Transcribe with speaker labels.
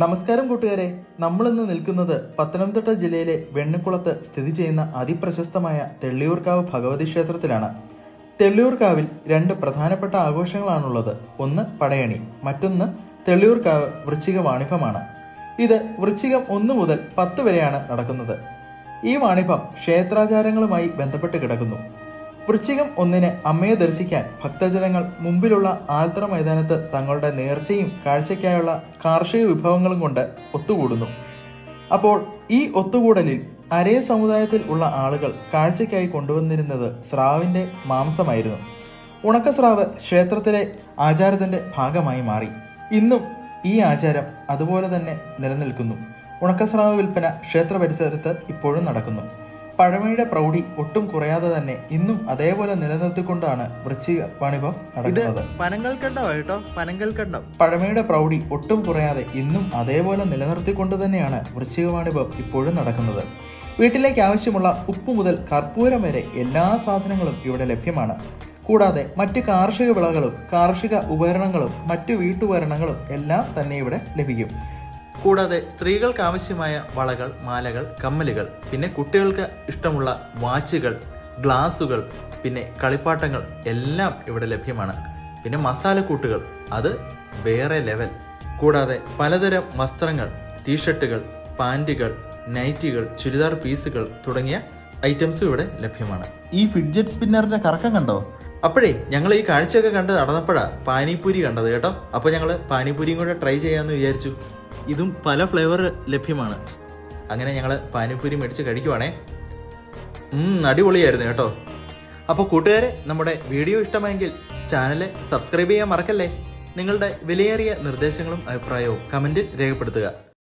Speaker 1: നമസ്കാരം കൂട്ടുകാരെ. നമ്മളിന്ന് നിൽക്കുന്നത് പത്തനംതിട്ട ജില്ലയിലെ വെണ്ണിക്കുളത്ത് സ്ഥിതി ചെയ്യുന്ന അതിപ്രശസ്തമായ തെള്ളിയൂർക്കാവ് ഭഗവതി ക്ഷേത്രത്തിലാണ്. തെള്ളിയൂർക്കാവിൽ രണ്ട് പ്രധാനപ്പെട്ട ആഘോഷങ്ങളാണുള്ളത്. ഒന്ന് പടയണി മറ്റൊന്ന് തെള്ളിയൂർക്കാവ് വൃശ്ചിക വാണിഭമാണ്. ഇത് വൃശ്ചികം ഒന്ന് മുതൽ പത്ത് വരെയാണ് നടക്കുന്നത്. ഈ വാണിഭം ക്ഷേത്രാചാരങ്ങളുമായി ബന്ധപ്പെട്ട് കിടക്കുന്നു. വൃശ്ചികം ഒന്നിന് അമ്മയെ ദർശിക്കാൻ ഭക്തജനങ്ങൾ മുമ്പിലുള്ള ആൽത്തറ മൈതാനത്ത് തങ്ങളുടെ നേർച്ചയും കാഴ്ചയ്ക്കായുള്ള കാർഷിക വിഭവങ്ങളും കൊണ്ട് ഒത്തുകൂടുന്നു. അപ്പോൾ ഈ ഒത്തുകൂടലിൽ അരേ സമുദായത്തിൽ ഉള്ള ആളുകൾ കാഴ്ചയ്ക്കായി കൊണ്ടുവന്നിരുന്നത് സ്രാവിന്റെ മാംസമായിരുന്നു. ഉണക്കസ്രാവ് ക്ഷേത്രത്തിലെ ആചാരത്തിന്റെ ഭാഗമായി മാറി. ഇന്നും ഈ ആചാരം അതുപോലെ തന്നെ നിലനിൽക്കുന്നു. ഉണക്കസ്രാവ് വിൽപ്പന ക്ഷേത്ര പരിസരത്ത് ഇപ്പോഴും നടക്കുന്നു. പഴമയുടെ പ്രൗഢി ഒട്ടും കുറയാതെ തന്നെ ഇന്നും അതേപോലെ നിലനിർത്തിക്കൊണ്ടാണ് വൃശ്ചിക വാണിഭം നടക്കുന്നത്.
Speaker 2: പനങ്ങൾ കണ്ടോ പനങ്ങൾ കണ്ടം?
Speaker 1: പഴമയുടെ പ്രൗഢി ഒട്ടും കുറയാതെ ഇന്നും അതേപോലെ നിലനിർത്തിക്കൊണ്ട് തന്നെയാണ് വൃശ്ചിക വാണിഭം ഇപ്പോഴും നടക്കുന്നത്. വീട്ടിലേക്ക് ആവശ്യമുള്ള ഉപ്പ് മുതൽ കർപ്പൂരം വരെ എല്ലാ സാധനങ്ങളും ഇവിടെ ലഭ്യമാണ്. കൂടാതെ മറ്റ് കാർഷിക വിളകളും കാർഷിക ഉപകരണങ്ങളും മറ്റു വീട്ടുപകരണങ്ങളും എല്ലാം തന്നെ ഇവിടെ ലഭിക്കും.
Speaker 2: കൂടാതെ സ്ത്രീകൾക്ക് ആവശ്യമായ വളകൾ മാലകൾ കമ്മലുകൾ പിന്നെ കുട്ടികൾക്ക് ഇഷ്ടമുള്ള വാച്ചുകൾ ഗ്ലാസുകൾ പിന്നെ കളിപ്പാട്ടങ്ങൾ എല്ലാം ഇവിടെ ലഭ്യമാണ്. പിന്നെ മസാലക്കൂട്ടുകൾ അത് വേറെ ലെവൽ. കൂടാതെ പലതരം വസ്ത്രങ്ങൾ ടീഷർട്ടുകൾ പാന്റുകൾ നൈറ്റികൾ ചുരിദാർ പീസുകൾ തുടങ്ങിയ ഐറ്റംസും ഇവിടെ ലഭ്യമാണ്.
Speaker 1: ഈ ഫിഡ്ജറ്റ് സ്പിന്നറിന്റെ കറക്കം കണ്ടോ?
Speaker 2: അപ്പോഴേ ഞങ്ങൾ ഈ കാഴ്ചയൊക്കെ കണ്ട് നടന്നപ്പോഴാണ് പാനിപൂരി കണ്ടത് കേട്ടോ. അപ്പോൾ ഞങ്ങൾ പാനിപൂരിയും കൂടെ ട്രൈ ചെയ്യാമെന്ന് വിചാരിച്ചു. ഇതും പല ഫ്ലേവർ ലഭ്യമാണ്. അങ്ങനെ ഞങ്ങൾ പാനിപ്പൂരി മേടിച്ച് കഴിക്കുവാണേ. അടിപൊളിയായിരുന്നു കേട്ടോ. അപ്പോൾ കൂട്ടുകാരെ നമ്മുടെ വീഡിയോ ഇഷ്ടമായെങ്കിൽ ചാനൽ സബ്സ്ക്രൈബ് ചെയ്യാൻ മറക്കല്ലേ? നിങ്ങളുടെ വിലയേറിയ നിർദ്ദേശങ്ങളും അഭിപ്രായവും കമന്റിൽ രേഖപ്പെടുത്തുക.